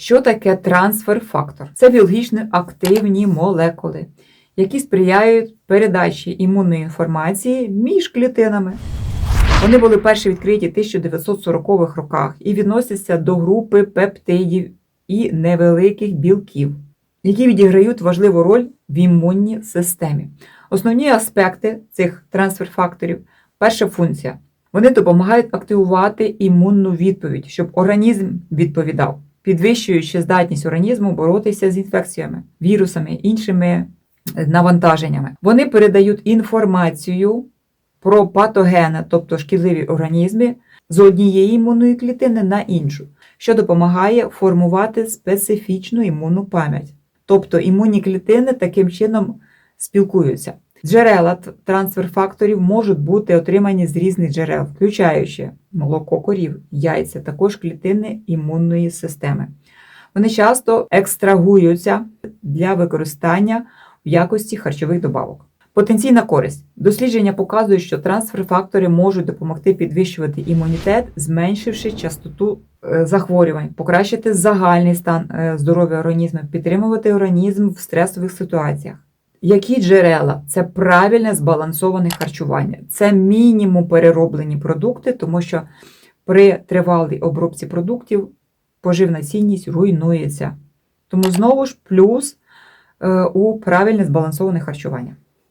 Що таке трансфер-фактор? Це біологічно активні молекули, які сприяють передачі імунної інформації між клітинами. Вони були перші відкриті в 1940-х роках і відносяться до групи пептидів і невеликих білків, які відіграють важливу роль в імунній системі. Основні аспекти цих трансфер-факторів перша функція. Вони допомагають активувати імунну відповідь, щоб організм відповідав, підвищуючи здатність організму боротися з інфекціями, вірусами, іншими е, навантаженнями. Вони передають інформацію про патогени, тобто шкідливі організми, з однієї імунної клітини на іншу, що допомагає формувати специфічну імунну пам'ять. Тобто імунні клітини таким чином спілкуються. Джерела т- трансфер-факторів можуть бути отримані з різних джерел, включаючи молоко корів, яйця, також клітини імунної системи. Вони часто екстрагуються для використання в якості харчових добавок. Потенційна користь. Дослідження показують, що трансфер-фактори можуть допомогти підвищувати імунітет, зменшивши частоту е, захворювань, покращити загальний стан е, здоров'я організму, підтримувати організм в стресових ситуаціях. Які джерела? Це правильне збалансоване харчування, це мінімум перероблені продукти, тому що при тривалій обробці продуктів поживна цінність руйнується. Тому знову ж плюс е, у правильне збалансоване харчування.